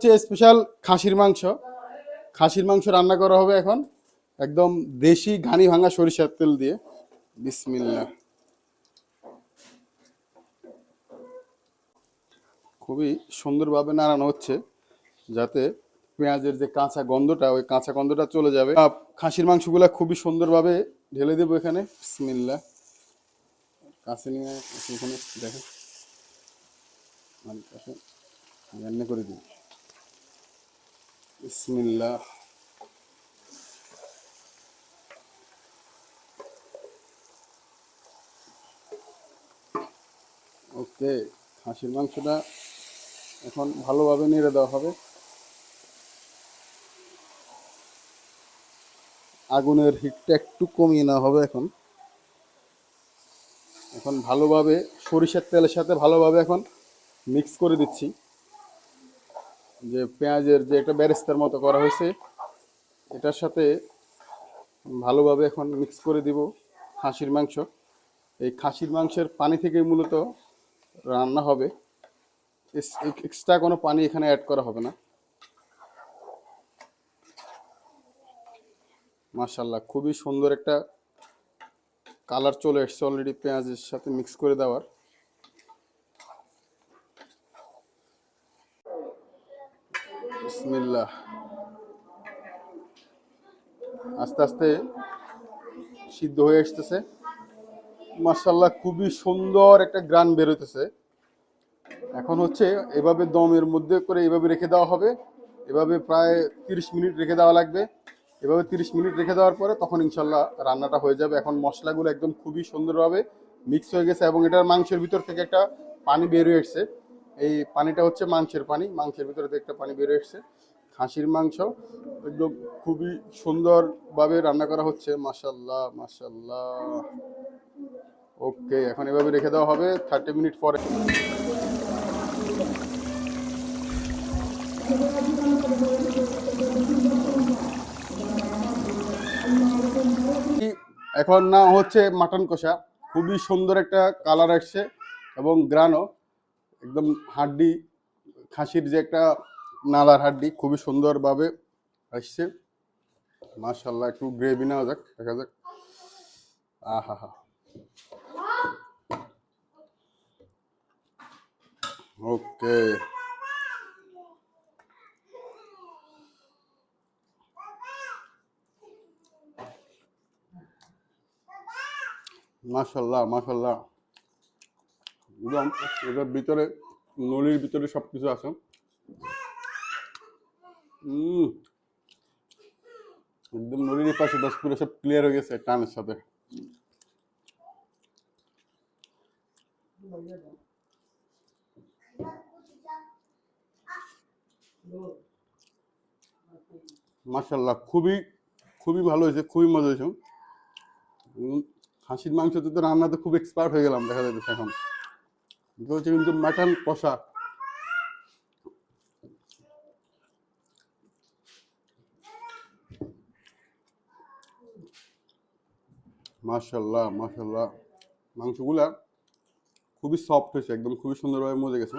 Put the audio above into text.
হচ্ছে স্পেশাল খাসির মাংস। খাসির মাংস রান্না করা হবে এখন একদম দেশি ঘানি ভাঙা সরিষার তেল দিয়ে। বিসমিল্লাহ। খুবই সুন্দরভাবে নাড়ানো হচ্ছে যাতে পেঁয়াজের যে কাঁচা গন্ধটা, ওই কাঁচা গন্ধটা চলে যাবে। খাসির মাংসগুলো খুবই সুন্দরভাবে ঢেলে দেবো এখানে। বিসমিল্লাহ। কাছে নিয়ে এখানে দেখেন। করে দিই। বিসমিল্লাহ। ওকে, খাসির মাংসটা এখন ভালোভাবে নেড়ে দেওয়া হবে। আগুনের হিটটা একটু কমিয়ে নেওয়া হবে এখন। এখন ভালোভাবে সরিষার তেলের সাথে ভালোভাবে এখন মিক্স করে দিচ্ছি। যে পেঁয়াজের যে একটা ব্যারেস্তার মতো করা হয়েছে, এটার সাথে ভালোভাবে এখন মিক্স করে দিব খাসির মাংস। এই খাসির মাংসের পানি থেকে মূলত রান্না হবে। এক্সট্রা কোনো পানি এখানে অ্যাড করা হবে না। মার্শাল্লাহ খুবই সুন্দর একটা কালার চলে এসছে অলরেডি পেঁয়াজের সাথে মিক্স করে দেওয়ার। বিসমিল্লাহ। আস্তে আস্তে সিদ্ধ হয়ে আসতেছে। মার্শাল্লাহ খুবই সুন্দর একটা গ্রান বেরোতেছে এখন হচ্ছে এভাবে দমের মধ্যে করে এভাবে রেখে দেওয়া হবে। এভাবে প্রায় তিরিশ মিনিট রেখে দেওয়া লাগবে। এভাবে তিরিশ মিনিট রেখে দেওয়ার পরে তখন ইনশাল্লাহ রান্নাটা হয়ে যাবে। এখন মশলাগুলো একদম খুবই সুন্দরভাবে মিক্স হয়ে গেছে এবং এটার মাংসের ভিতর থেকে একটা পানি বেরিয়ে এসছে এই পানিটা হচ্ছে মাংসের পানি, মাংসের ভিতরে একটা পানি বেরিয়ে এসছে খাসির মাংস একদম খুবই সুন্দরভাবে রান্না করা হচ্ছে মাসাল্লাহ মাসাল্লাহ ওকে, এখন এভাবে রেখে দেওয়া হবে থার্টি মিনিট পরে। এখন না, হচ্ছে মাটন কষা। খুবই সুন্দর একটা কালার আসছে এবং গ্রানও। একদম হাড্ডি, খাসির যে একটা নালার হাড্ডি, খুবই সুন্দরভাবে আসছে। মাশাল্লাহ একটু গ্রেভি নেওয়া যাক, দেখা যাক। আহা হা ওকে। মাশাল্লাহ মাশাল্লাহ একদম এটার ভিতরে নলির ভিতরে সব কিছু আছে একদম নলির পাশে বাস পুরো সব ক্লিয়ার হয়ে গেছে টানের সাথে। মাশাল্লাহ খুবই খুবই ভালো হয়েছে খুবই মজা হয়েছে। উম, খাসির মাংসতে তো রান্নাতে খুব এক্সপার্ট হয়ে গেলাম দেখা যাচ্ছে এখন। এটা হচ্ছে কিন্তু মাটন কষা। মাশাল্লাহ মাশাল্লাহ মাংসগুলা খুবই সফট হয়েছে, একদম খুবই সুন্দরভাবে মজে গেছে।